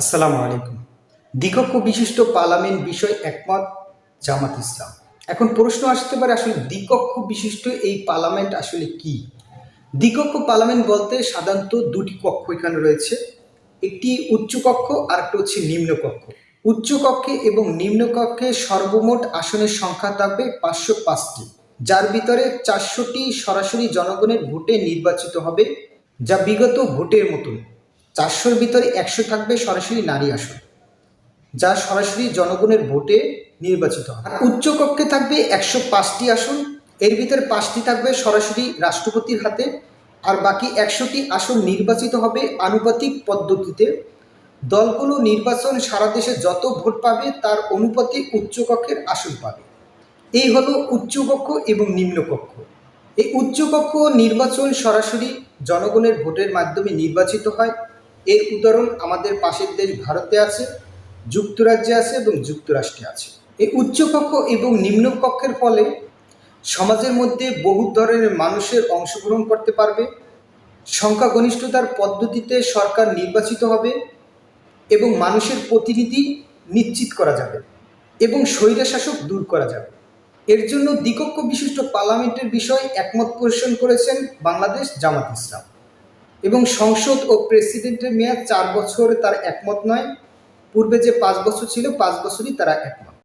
আসসালামু আলাইকুম। দ্বিকক্ষ বিশিষ্ট পার্লামেন্ট বিষয় একমত, জামাত ইসলাম। এখন প্রশ্ন আসতে পারে আসলে দ্বিকক্ষ বিশিষ্ট এই পার্লামেন্ট আসলে কি? দ্বিকক্ষ পার্লামেন্ট বলতে সাধারণত দুটি কক্ষ এখানে রয়েছে। একটি উচ্চ কক্ষ আর একটা হচ্ছে নিম্ন কক্ষ। উচ্চ কক্ষে এবং নিম্ন কক্ষে সর্বমোট আসনের সংখ্যা থাকবে পাঁচশো পাঁচটি। যার ভিতরে চারশোটি সরাসরি জনগণের ভোটে নির্বাচিত হবে, যা বিগত ভোটের মতন। চারশোর ভিতরে একশো থাকবে সরাসরি নারী আসন, যা সরাসরি জনগণের ভোটে নির্বাচিত আর উচ্চ কক্ষে থাকবে একশো পাঁচটি আসন, এর ভিতরে পাঁচটি থাকবে সরাসরি রাষ্ট্রপতির হাতে, আর বাকি একশোটি আসন নির্বাচিত হবে আনুপাতিক পদ্ধতিতে। দলগুলো নির্বাচন সারা দেশে যত ভোট পাবে, তার অনুপাতে উচ্চকক্ষের আসন পাবে। এই হলো উচ্চকক্ষ এবং নিম্নকক্ষ। এই উচ্চকক্ষ নির্বাচন সরাসরি জনগণের ভোটের মাধ্যমে নির্বাচিত হয় এর উদাহরণ আমাদের পাশের দেশ ভারতে আছে, যুক্তরাজ্যে আছে এবং যুক্তরাষ্ট্রে আছে। এই উচ্চকক্ষ এবং নিম্নকক্ষের ফলে সমাজের মধ্যে বহু ধরনের মানুষের অংশগ্রহণ করতে পারবে, সংখ্যাগরিষ্ঠতার পদ্ধতিতে সরকার নির্বাচিত হবে এবং মানুষের প্রতিনিধি নিশ্চিত করা যাবে এবং স্বৈরশাসক দূর করা যাবে। এর জন্য দ্বিকক্ষ বিশিষ্ট পার্লামেন্টের বিষয় একমত পোষণ করেছেন বাংলাদেশ জামাত ইসলাম। এবং সংসদ ও প্রেসিডেন্টের মেয়াদ চার বছর তার একমত নয়। পূর্বে যে পাঁচ বছর ছিল, পাঁচ বছরই তারা একমত।